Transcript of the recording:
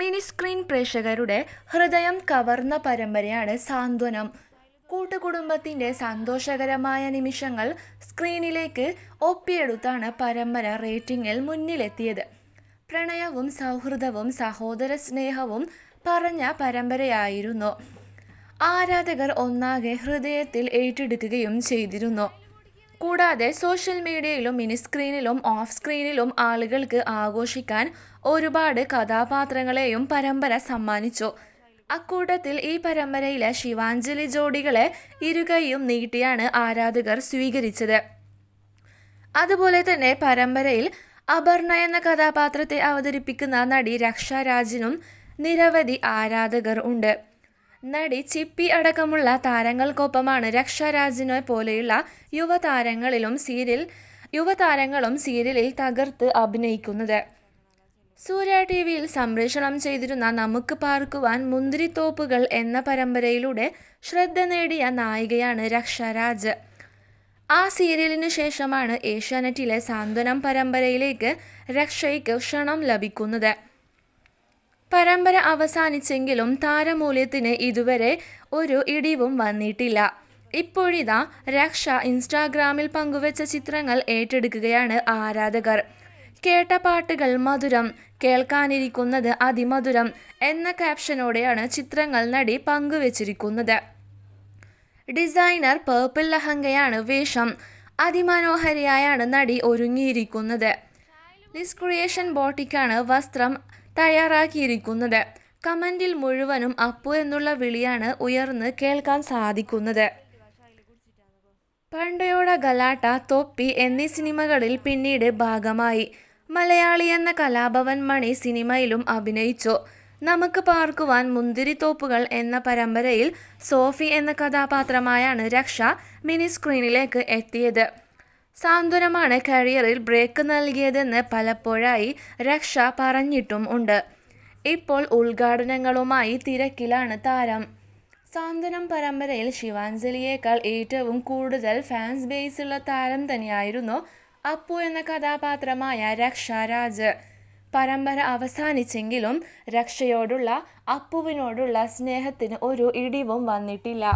Mini screen പ്രേക്ഷകരുടെ ഹൃദയം കവർന്ന പരമ്പരയാണ് സാന്ത്വനം. കൂട്ടുകുടുംബത്തിന്റെ സന്തോഷകരമായ നിമിഷങ്ങൾ സ്ക്രീനിലേക്ക് ഒപ്പിയെടുത്താണ് പരമ്പര റേറ്റിംഗിൽ മുന്നിലെത്തിയത്. പ്രണയവും സൗഹൃദവും സഹോദര സ്നേഹവും പറഞ്ഞ പരമ്പരയായിരുന്നു. ആരാധകർ ഒന്നാകെ ഹൃദയത്തിൽ ഏറ്റെടുക്കുകയും ചെയ്തിരുന്നു. കൂടാതെ സോഷ്യൽ മീഡിയയിലും മിനി സ്ക്രീനിലും ഓഫ് സ്ക്രീനിലും ആളുകൾക്ക് ആഘോഷിക്കാൻ ഒരുപാട് കഥാപാത്രങ്ങളെയും പരമ്പര സമ്മാനിച്ചു. അക്കൂട്ടത്തിൽ ഈ പരമ്പരയിലെ ശിവാഞ്ജലി ജോഡികളെ ഇരുകൈയും നീട്ടിയാണ് ആരാധകർ സ്വീകരിച്ചത്. അതുപോലെ തന്നെ പരമ്പരയിൽ അപർണ എന്ന കഥാപാത്രത്തെ അവതരിപ്പിക്കുന്ന നടി രക്ഷാരാജിനും നിരവധി ആരാധകർ ഉണ്ട്. നടി ചിപ്പി അടക്കമുള്ള താരങ്ങൾക്കൊപ്പമാണ് രക്ഷാരാജിനെ പോലെയുള്ള യുവതാരങ്ങളിലും സീരിയൽ യുവതാരങ്ങളും സീരിയലിൽ തകർത്ത് അഭിനയിക്കുന്നത്. സൂര്യ ടി വിയിൽ സംപ്രേഷണം ചെയ്തിരുന്ന നമുക്ക് പാർക്കുവാൻ മുന്തിരിത്തോപ്പുകൾ എന്ന പരമ്പരയിലൂടെ ശ്രദ്ധ നേടിയ നായികയാണ് രക്ഷാരാജ്. ആ സീരിയലിനു ശേഷമാണ് ഏഷ്യാനെറ്റിലെ സാന്ത്വനം പരമ്പരയിലേക്ക് രക്ഷയ്ക്ക് ക്ഷണം ലഭിക്കുന്നത്. പരമ്പര അവസാനിച്ചെങ്കിലും താരമൂല്യത്തിന് ഇതുവരെ ഒരു ഇടിവും വന്നിട്ടില്ല. ഇപ്പോഴിതാ രക്ഷ ഇൻസ്റ്റാഗ്രാമിൽ പങ്കുവച്ച ചിത്രങ്ങൾ ഏറ്റെടുക്കുകയാണ് ആരാധകർ. കേട്ട പാട്ടുകൾ മധുരം കേൾക്കാനിരിക്കുന്നത് അതിമധുരം എന്ന ക്യാപ്ഷനോടെയാണ് ചിത്രങ്ങൾ നടി പങ്കുവച്ചിരിക്കുന്നത്. ഡിസൈനർ പേർപ്പിൾ ലഹങ്കയാണ് വേഷം. അതിമനോഹരിയായാണ് നടി ഒരുങ്ങിയിരിക്കുന്നത്. ലിസ് ക്രിയേഷൻ ബോട്ടിക്കാണ് വസ്ത്രം തയ്യാറാക്കിയിരിക്കുന്നത്. കമന്റിൽ മുഴുവനും അപ്പു എന്നുള്ള വിളിയാണ് ഉയർന്ന് കേൾക്കാൻ സാധിക്കുന്നത്. പണ്ടയോട ഗലാട്ട തൊപ്പി എന്നീ സിനിമകളിൽ പിന്നീട് ഭാഗമായി. മലയാളി എന്ന കലാഭവൻ മണി സിനിമയിലും അഭിനയിച്ചു. നമുക്ക് പാർക്കുവാൻ മുന്തിരിത്തോപ്പുകൾ എന്ന പരമ്പരയിൽ സോഫി എന്ന കഥാപാത്രമായാണ് രക്ഷ മിനി സ്ക്രീനിലേക്ക് എത്തിയത്. സാന്ത്വനമാണ് കരിയറിൽ ബ്രേക്ക് നൽകിയതെന്ന് പലപ്പോഴായി രക്ഷ പറഞ്ഞിട്ടും ഉണ്ട്. ഇപ്പോൾ ഉദ്ഘാടനങ്ങളുമായി തിരക്കിലാണ് താരം. സാന്ത്വനം പരമ്പരയിൽ ശിവാഞ്ജലിയേക്കാൾ ഏറ്റവും കൂടുതൽ ഫാൻസ് ബേസുള്ള താരം തന്നെയായിരുന്നു അപ്പു എന്ന കഥാപാത്രമായ രക്ഷാരാജ് പരമ്പര അവസാനിച്ചെങ്കിലും രക്ഷയോടുള്ള അപ്പുവിനോടുള്ള സ്നേഹത്തിന് ഒരു ഇടിവും വന്നിട്ടില്ല.